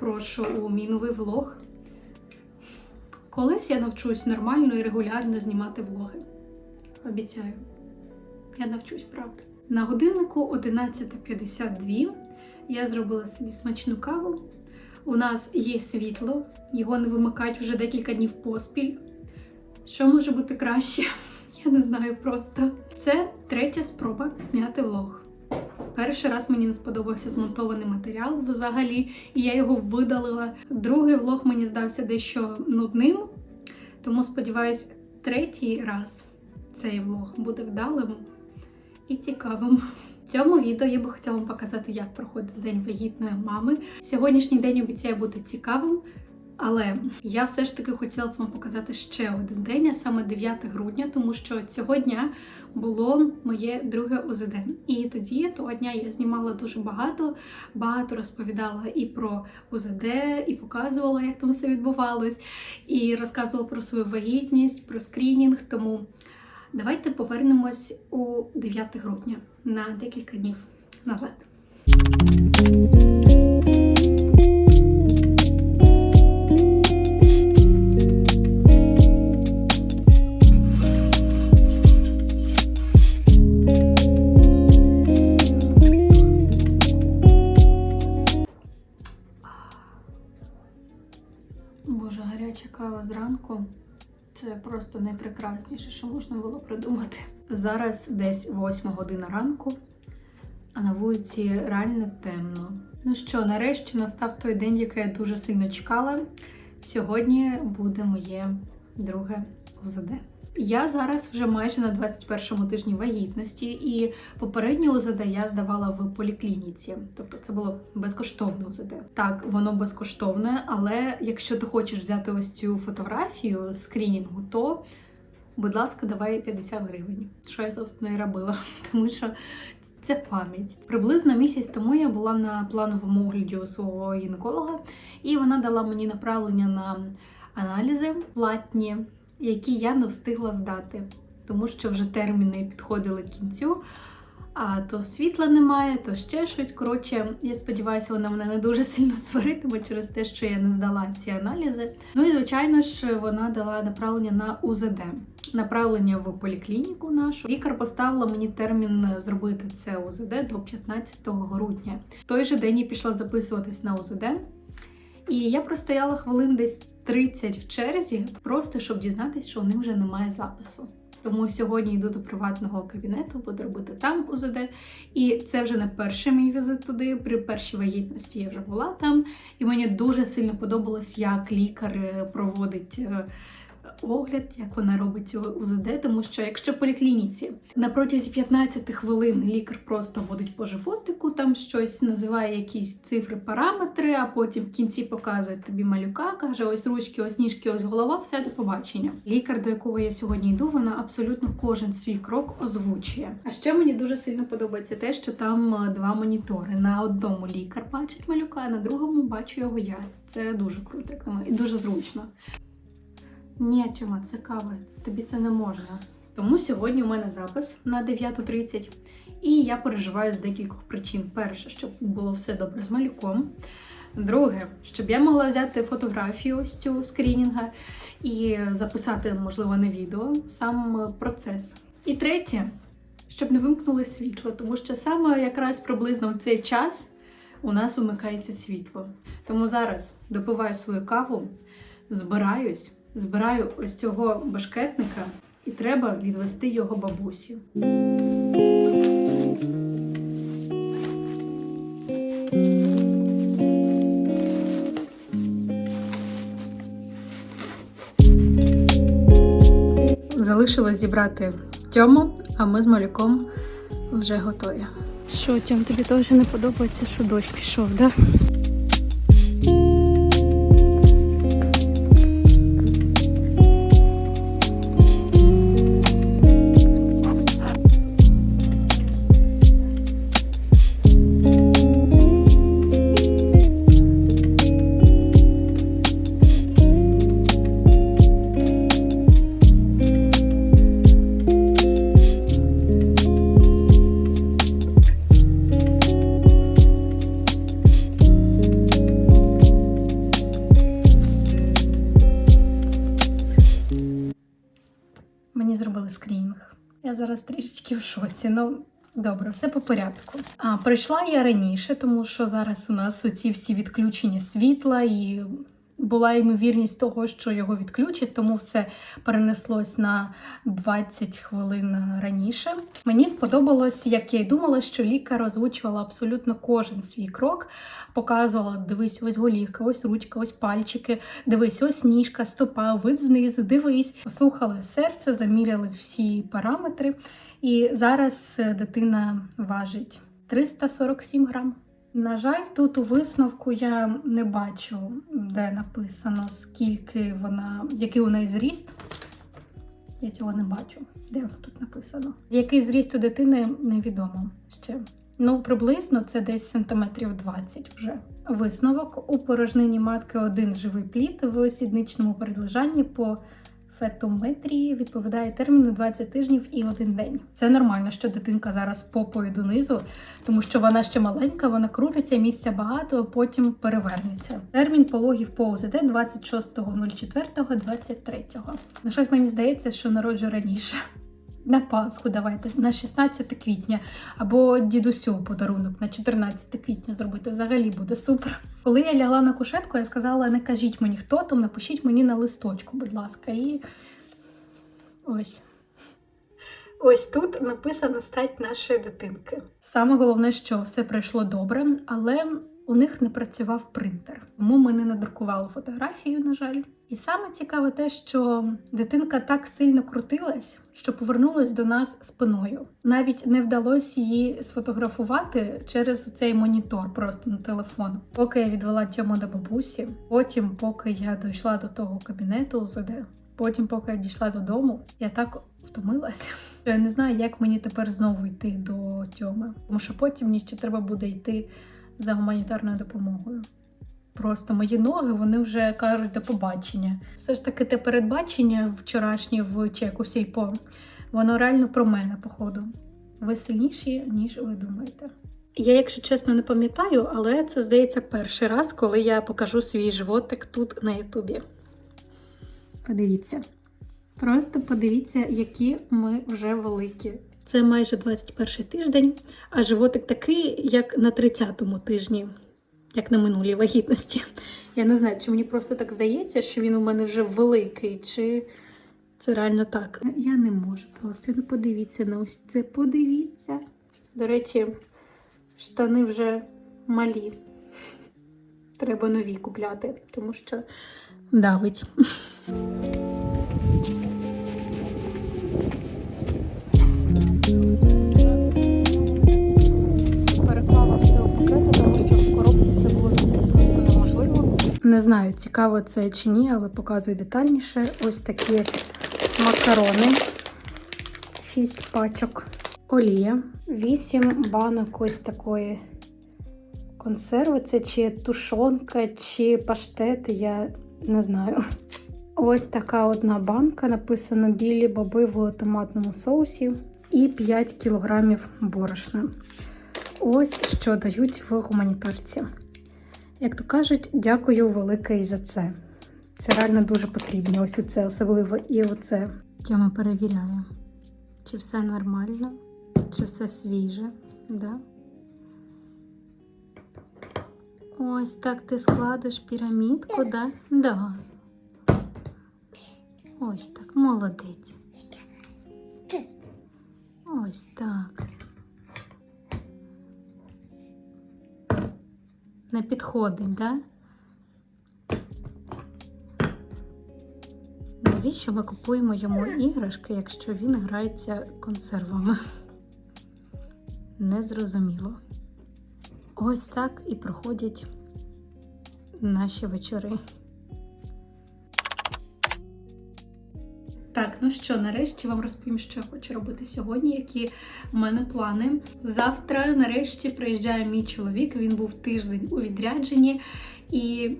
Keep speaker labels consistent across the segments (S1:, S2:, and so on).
S1: прошу у мій новий влог. Колись я навчусь нормально і регулярно знімати влоги. Обіцяю, я навчусь, правда. На годиннику 11.52 я зробила собі смачну каву. У нас є світло, його не вимикають вже декілька днів поспіль. Що може бути краще? Я не знаю просто. Це третя спроба зняти влог. Перший раз мені не сподобався змонтований матеріал взагалі, і я його видалила. Другий влог мені здався дещо нудним, тому сподіваюсь, третій раз цей влог буде вдалим і цікавим. В цьому відео я би хотіла вам показати, як проходить день вагітної мами. Сьогоднішній день обіцяє бути цікавим. Але я все ж таки хотіла б вам показати ще один день, а саме 9 грудня, тому що цього дня було моє друге ОЗД. І тоді того дня я знімала дуже багато, багато розповідала і про ОЗД, і показувала, як там все відбувалось, і розказувала про свою вагітність, про скрінінг. Тому давайте повернемось у 9 грудня на декілька днів назад. Найпрекрасніше, що можна було придумати. Зараз десь 8 година ранку, а на вулиці реально темно. Ну що, нарешті настав той день, який я дуже сильно чекала. Сьогодні буде моє друге ОЗД. Я зараз вже майже на 21-му тижні вагітності, і попереднє УЗД я здавала в поліклініці, тобто це було безкоштовне УЗД. Так, воно безкоштовне, але якщо ти хочеш взяти ось цю фотографію скрінінгу, то будь ласка, давай 50 гривень. Що я собственно і робила, тому що це пам'ять. Приблизно місяць тому я була на плановому огляді у свого гінеколога, і вона дала мені направлення на аналізи платні які я не встигла здати, тому що вже терміни підходили кінцю. А то світла немає, то ще щось. Коротше, я сподіваюся, вона мене не дуже сильно сваритиме через те, що я не здала ці аналізи. Ну і звичайно ж, вона дала направлення на УЗД, направлення в поліклініку нашу. Лікар поставила мені термін зробити це УЗД до 15 грудня. В той же день я пішла записуватись на УЗД, і я простояла хвилин десь 30 в черзі, просто щоб дізнатися, що у них вже немає запису. Тому сьогодні йду до приватного кабінету, буду робити там УЗД. І це вже не перший мій візит туди. При першій вагітності я вже була там, і мені дуже сильно подобалось, як лікар е, проводить е, огляд, як вона робить УЗД, тому що якщо в поліклініці на протязі 15 хвилин лікар просто водить по животику, там щось називає якісь цифри, параметри, а потім в кінці показує тобі малюка, каже: ось ручки, ось ніжки, ось голова, все до побачення. Лікар, до якого я сьогодні йду, вона абсолютно кожен свій крок озвучує. А ще мені дуже сильно подобається те, що там е, два монітори. На одному лікар бачить малюка, а на другому бачу його я. Це дуже круто, як на мене, і дуже зручно. Ні, Тьома, це кава, тобі це не можна. Тому сьогодні у мене запис на 9.30, і я переживаю з декількох причин. Перше, щоб було все добре з малюком. Друге, щоб я могла взяти фотографію з цього скрінінга і записати, можливо, не відео, сам процес. І третє, щоб не вимкнули світло, тому що саме якраз приблизно в цей час у нас вимикається світло. Тому зараз допиваю свою каву, збираюсь збираю ось цього башкетника, і треба відвести його бабусі. Залишилось зібрати Тьому, а ми з малюком вже готові. Що, Тьом, тобі теж не подобається, що дощ пішов, так? Да? В шоці. Ну, добре, все по порядку. А прийшла я раніше, тому що зараз у нас оці всі відключення світла і. Була ймовірність того, що його відключать, тому все перенеслось на 20 хвилин раніше. Мені сподобалось, як я й думала, що лікар озвучувала абсолютно кожен свій крок, показувала: дивись, ось голівка, ось ручка, ось пальчики, дивись, ось ніжка, стопа, вид знизу, дивись. Послухали серце, заміряли всі параметри. І зараз е, дитина важить 347 грам. На жаль, тут у висновку я не бачу, де написано, скільки вона, який у неї зріст. Я цього не бачу. Де воно тут написано? Який зріст у дитини невідомо ще. Ну, приблизно це десь сантиметрів 20 вже. Висновок у порожнині матки один живий плід в сідничному передлежанні по фетометрії відповідає терміну 20 тижнів і один день. Це нормально, що дитинка зараз попою донизу, тому що вона ще маленька, вона крутиться, місця багато, потім перевернеться. Термін пологів по УЗД 26.04.23. Ну щось мені здається, що народжу раніше. На Пасху давайте на 16 квітня або дідусю подарунок на 14 квітня зробити. Взагалі буде супер. Коли я лягла на кушетку, я сказала: не кажіть мені, хто там, напишіть мені на листочку, будь ласка. І ось. Ось тут написано стать нашої дитинки. Саме головне, що все пройшло добре, але у них не працював принтер, тому ми не надрукували фотографію, на жаль. І саме цікаве те, що дитинка так сильно крутилась, що повернулась до нас спиною. Навіть не вдалося її сфотографувати через цей монітор, просто на телефон. Поки я відвела Тьому до бабусі, потім, поки я дійшла до того кабінету УЗД, потім, поки я дійшла додому, я так втомилася. Я не знаю, як мені тепер знову йти до Тьоми, тому що потім мені ще треба буде йти за гуманітарною допомогою. Просто мої ноги вони вже кажуть до побачення. Все ж таки, те передбачення вчорашнє в чеку сільпо, воно реально про мене, походу. Ви сильніші, ніж ви думаєте. Я, якщо чесно, не пам'ятаю, але це здається перший раз, коли я покажу свій животик тут на Ютубі. Подивіться. Просто подивіться, які ми вже великі. Це майже 21 тиждень, а животик такий, як на 30-му тижні, як на минулій вагітності. Я не знаю, чи мені просто так здається, що він у мене вже великий, чи це реально так. Я не можу просто. Ну, подивіться на ось це. Подивіться. До речі, штани вже малі. Треба нові купляти, тому що давить. Не знаю, цікаво це чи ні, але показую детальніше. Ось такі макарони, 6 пачок, олія, 8 банок ось такої консерви. Це чи тушонка, чи паштет, я не знаю. Ось така одна банка, написано білі боби в томатному соусі і 5 кілограмів борошна. Ось що дають в гуманітарці. Як то кажуть, дякую велике і за це. Це реально дуже потрібно. Ось це особливо і оце. Тьома перевіряє, чи все нормально, чи все свіже. Да? Ось так ти складеш пірамідку, да? Да. Ось так, молодець. Ось так. Не підходить, да? Навіщо ми купуємо йому іграшки, якщо він грається консервами? Незрозуміло. Ось так і проходять наші вечори. Так, ну що, нарешті вам розповім, що я хочу робити сьогодні, які в мене плани. Завтра, нарешті, приїжджає мій чоловік. Він був тиждень у відрядженні, і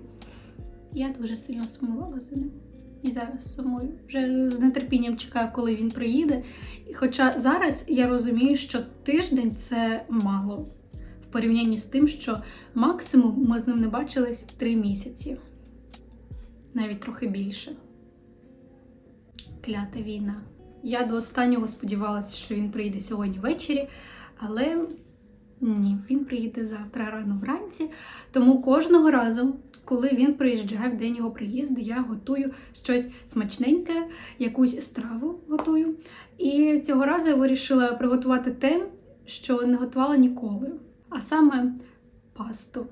S1: я дуже сильно сумувала за ним. І зараз сумую. Вже з нетерпінням чекаю, коли він приїде. І Хоча зараз я розумію, що тиждень це мало в порівнянні з тим, що максимум ми з ним не бачились три місяці, навіть трохи більше клята війна. Я до останнього сподівалася, що він приїде сьогодні ввечері, але ні, він приїде завтра рано вранці. Тому кожного разу, коли він приїжджає в день його приїзду, я готую щось смачненьке, якусь страву готую. І цього разу я вирішила приготувати те, що не готувала ніколи, а саме пасту.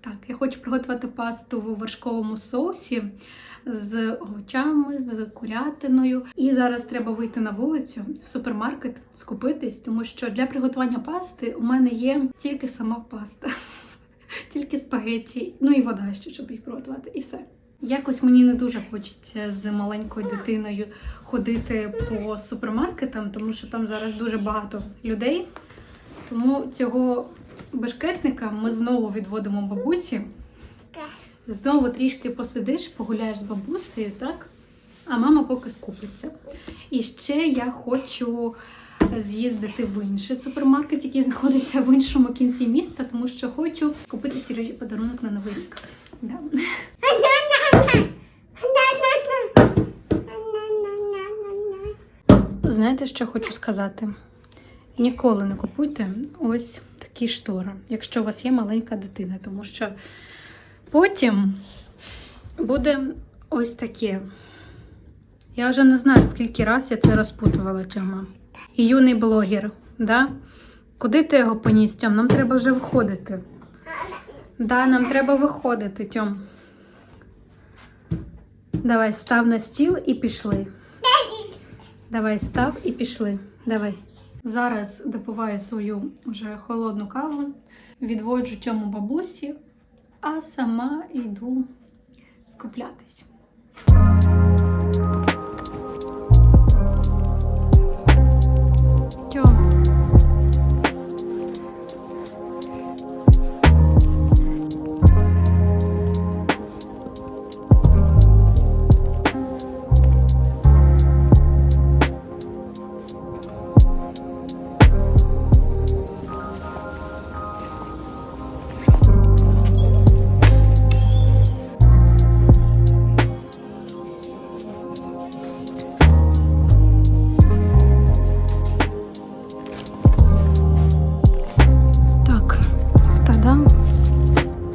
S1: Так, я хочу приготувати пасту в вершковому соусі з овочами, з курятиною. І зараз треба вийти на вулицю в супермаркет, скупитись, тому що для приготування пасти у мене є тільки сама паста, тільки спагетті, ну і вода ще, щоб їх приготувати, і все. Якось мені не дуже хочеться з маленькою дитиною ходити по супермаркетам, тому що там зараз дуже багато людей. Тому цього бешкетника ми знову відводимо бабусі. Знову трішки посидиш, погуляєш з бабусею, так? А мама поки скупиться. І ще я хочу з'їздити в інший супермаркет, який знаходиться в іншому кінці міста, тому що хочу купити Сережі подарунок на новий рік. Да. Знаєте, що хочу сказати? Ніколи не купуйте ось такі штори, якщо у вас є маленька дитина, тому що потім буде ось таке. Я вже не знаю, скільки раз я це розпутувала, Тьома. І юний блогер, да? Куди ти його поніс, Тьом? Нам треба вже виходити. Да, нам треба виходити, Тьом. Давай, став на стіл і пішли. Давай, став і пішли. Давай. Зараз допиваю свою вже холодну каву, відводжу тьому бабусі, а сама йду скуплятись.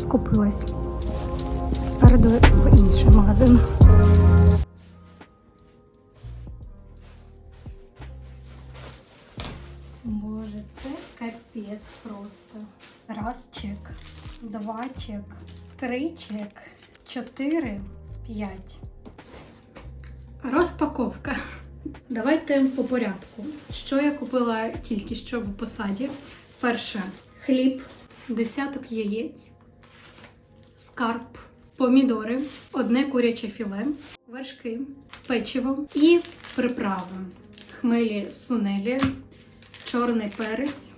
S1: Скупилась. Перейду в інший магазин. Боже, це капець просто. Раз чек, два чек, три чек, чотири, п'ять. Розпаковка. Давайте по порядку. Що я купила тільки що в посаді? Перше хліб, десяток яєць, скарб, помідори, одне куряче філе, вершки, печиво і приправи. Хмелі сунелі, чорний перець,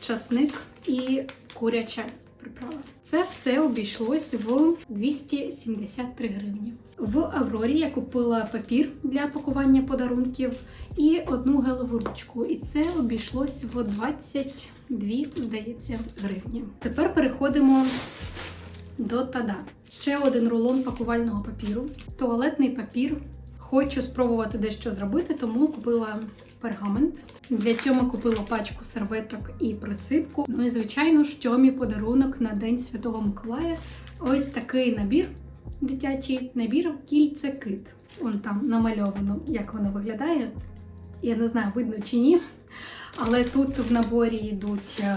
S1: часник і куряча приправа. Це все обійшлось в 273 гривні. В Аврорі я купила папір для пакування подарунків і одну гелеву ручку. І це обійшлось в 22, здається, гривні. Тепер переходимо до тада. Ще один рулон пакувального папіру, туалетний папір. Хочу спробувати дещо зробити, тому купила пергамент. Для цього купила пачку серветок і присипку. Ну і звичайно ж, Тьомі подарунок на День Святого Миколая. Ось такий набір, дитячий набір кільце кит. Вон там намальовано, як воно виглядає. Я не знаю, видно чи ні. Але тут в наборі йдуть е,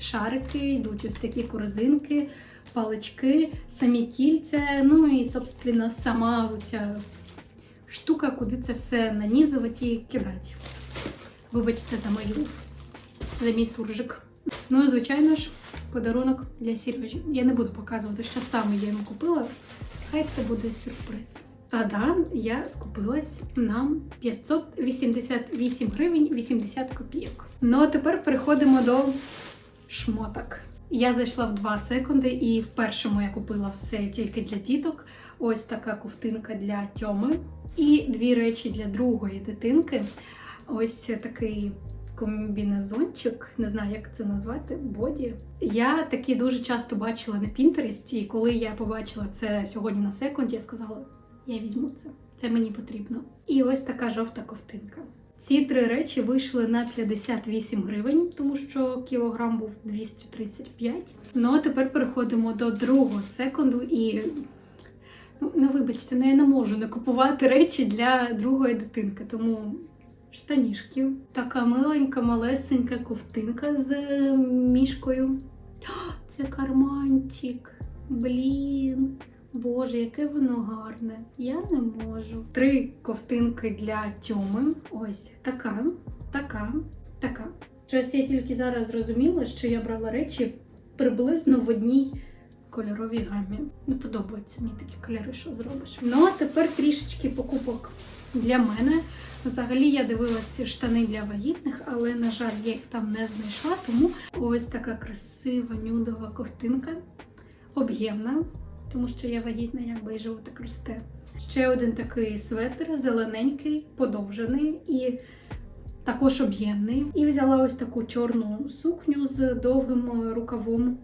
S1: шарики, йдуть ось такі корзинки, палички, самі кільця, ну і, собственно, сама оця штука, куди це все нанізувати і кидати. Вибачте за мою, за мій суржик. Ну і звичайно ж, подарунок для Сережі. Я не буду показувати, що саме я йому купила. Хай це буде сюрприз. Та-да, я скупилась на 588 гривень 80 копійок. Ну а тепер переходимо до шмоток. Я зайшла в 2 секунди, і в першому я купила все тільки для діток. Ось така ковтинка для Тьоми. І дві речі для другої дитинки. Ось такий комбінезончик, не знаю, як це назвати, боді. Я такі дуже часто бачила на Пінтересті, і коли я побачила це сьогодні на секунді, я сказала: Я візьму це. Це мені потрібно. І ось така жовта ковтинка. Ці три речі вийшли на 58 гривень, тому що кілограм був 235. Ну а тепер переходимо до другого секунду і. Ну, ну вибачте, ну я не можу не купувати речі для другої дитинки, тому штанішки. Така миленька, малесенька ковтинка з е, мішкою. О, Це карманчик. Блін. Боже, яке воно гарне. Я не можу. Три ковтинки для тьоми. Ось така, така, така. Щось я тільки зараз зрозуміла, що я брала речі приблизно в одній кольоровій гамі. Не подобаються мені такі кольори, що зробиш. Ну а тепер трішечки покупок для мене. Взагалі я дивилася штани для вагітних, але, на жаль, я їх там не знайшла. Тому ось така красива нюдова ковтинка, об'ємна, тому що я вагітна, якби і животик росте. Ще один такий светр, зелененький, подовжений і також об'ємний. І взяла ось таку чорну сукню з довгим рукавом.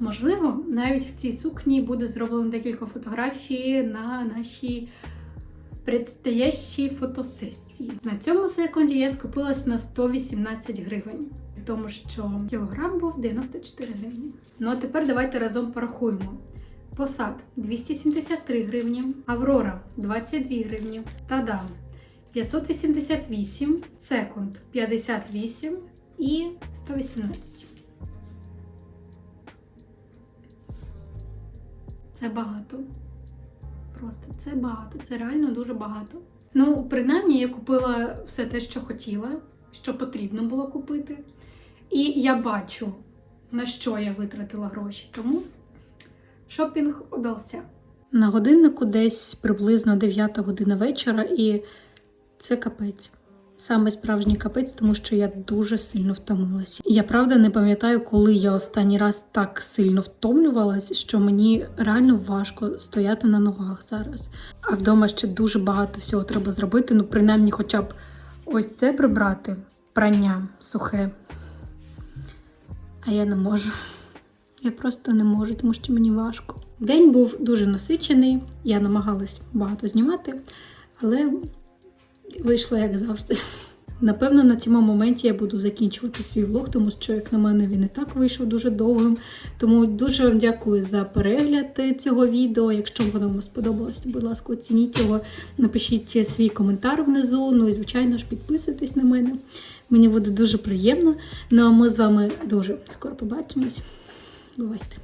S1: Можливо, навіть в цій сукні буде зроблено декілька фотографій на нашій предстоящій фотосесії. На цьому секунді я скупилась на 118 гривень, тому що кілограм був 94 гривні. Ну а тепер давайте разом порахуємо. Посад 273 гривні, Аврора 22 гривні, Тадам 588, Секунд 58 і 118. Це багато. Просто це багато. Це реально дуже багато. Ну, принаймні, я купила все те, що хотіла, що потрібно було купити. І я бачу, на що я витратила гроші. Тому шопінг удався. На годиннику десь приблизно 9 година вечора, і це капець. Саме справжній капець, тому що я дуже сильно втомилася. Я правда не пам'ятаю, коли я останній раз так сильно втомлювалась, що мені реально важко стояти на ногах зараз. А вдома ще дуже багато всього треба зробити. Ну, принаймні, хоча б ось це прибрати, прання сухе. А я не можу. Я просто не можу, тому що мені важко. День був дуже насичений, я намагалась багато знімати, але вийшло як завжди. Напевно, на цьому моменті я буду закінчувати свій влог, тому що, як на мене, він і так вийшов дуже довгим. Тому дуже вам дякую за перегляд цього відео. Якщо воно вам сподобалось, то, будь ласка, оцініть його, напишіть свій коментар внизу. Ну і, звичайно ж, підписуйтесь на мене. Мені буде дуже приємно. Ну а ми з вами дуже скоро побачимось. Бувайте!